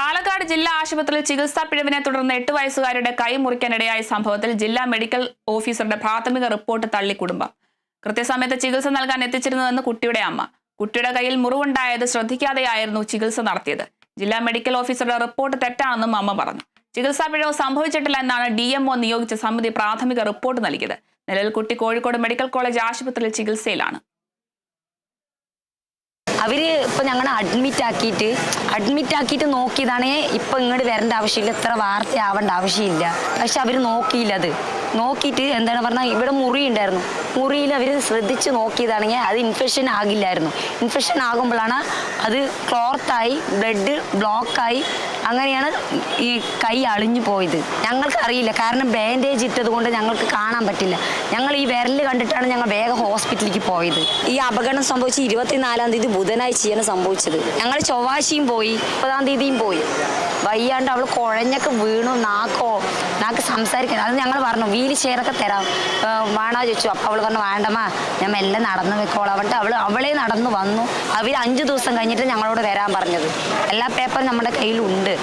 പാലക്കാട് ജില്ലാ ആശുപത്രിയിൽ ചികിത്സാ പിഴവിനെ തുടർന്ന് എട്ട് വയസ്സുകാരുടെ കൈ മുറിക്കാനിടയായ സംഭവത്തിൽ ജില്ലാ മെഡിക്കൽ ഓഫീസറുടെ പ്രാഥമിക റിപ്പോർട്ട് തള്ളി കുടുംബം. കൃത്യസമയത്ത് ചികിത്സ നൽകാൻ എത്തിച്ചിരുന്നുവെന്ന് കുട്ടിയുടെ അമ്മ. കുട്ടിയുടെ കയ്യിൽ മുറിവുണ്ടായത് ശ്രദ്ധിക്കാതെയായിരുന്നു ചികിത്സ നടത്തിയത്. ജില്ലാ മെഡിക്കൽ ഓഫീസറുടെ റിപ്പോർട്ട് തെറ്റാണെന്നും അമ്മ പറഞ്ഞു. ചികിത്സാ പിഴവ് സംഭവിച്ചിട്ടില്ല എന്നാണ് ഡി നിയോഗിച്ച സമിതി പ്രാഥമിക റിപ്പോർട്ട് നൽകിയത്. നിലവിൽ കുട്ടി കോഴിക്കോട് മെഡിക്കൽ കോളേജ് ആശുപത്രിയിൽ ചികിത്സയിലാണ്. അവർ ഇപ്പൊ ഞങ്ങളെ അഡ്മിറ്റ് ആക്കിയിട്ട് അഡ്മിറ്റ് ആക്കിയിട്ട് നോക്കിയതാണ് ഇപ്പൊ ഇങ്ങോട്ട് വരേണ്ട ആവശ്യമില്ല ഇത്ര വാർത്തയാവേണ്ട ആവശ്യമില്ല. പക്ഷെ അവർ നോക്കിയില്ല അത്. നോക്കിയിട്ട് എന്താണ് പറഞ്ഞാൽ ഇവിടെ മുറി ഉണ്ടായിരുന്നു. മുറിയിൽ അവർ ശ്രദ്ധിച്ച് നോക്കിയതാണെങ്കിൽ അത് ഇൻഫെക്ഷൻ ആകില്ലായിരുന്നു. ഇൻഫെക്ഷൻ ആകുമ്പോഴാണ് അത് ക്ലോർത്തായി ബ്ലഡ് ബ്ലോക്കായി അങ്ങനെയാണ് ഈ കൈ അളിഞ്ഞു പോയത്. ഞങ്ങൾക്ക് അറിയില്ല കാരണം ബാൻഡേജ് ഇട്ടത് കൊണ്ട് ഞങ്ങൾക്ക് കാണാൻ പറ്റില്ല. ഞങ്ങൾ ഈ വിരൽ കണ്ടിട്ടാണ് ഞങ്ങൾ വേഗം ഹോസ്പിറ്റലിലേക്ക് പോയത്. ഈ അപകടം സംഭവിച്ച് ഇരുപത്തിനാലാം തീയതി ബുധനാഴ്ചയാണ് സംഭവിച്ചത്. ഞങ്ങൾ ചൊവ്വാഴ്ചയും പോയി മുപ്പതാം തീയതിയും പോയി. വയ്യാണ്ട് അവൾ കുഴഞ്ഞൊക്കെ വീണു നാക്കോ നാക്ക് സംസാരിക്കണം അത് ഞങ്ങൾ പറഞ്ഞു വീൽ ചെയറൊക്കെ തരാം. വേണോ ചോദിച്ചു. അപ്പം അവൾ പറഞ്ഞു വേണ്ടമ്മ ഞാൻ മെല്ലെ നടന്നു വെക്കോളാം അവൾ അവളെ നടന്നു വന്നു. അവർ അഞ്ച് ദിവസം കഴിഞ്ഞിട്ട് ഞങ്ങളോട് വരാൻ പറഞ്ഞത്. എല്ലാ പേപ്പറും നമ്മുടെ കയ്യിലുണ്ട്.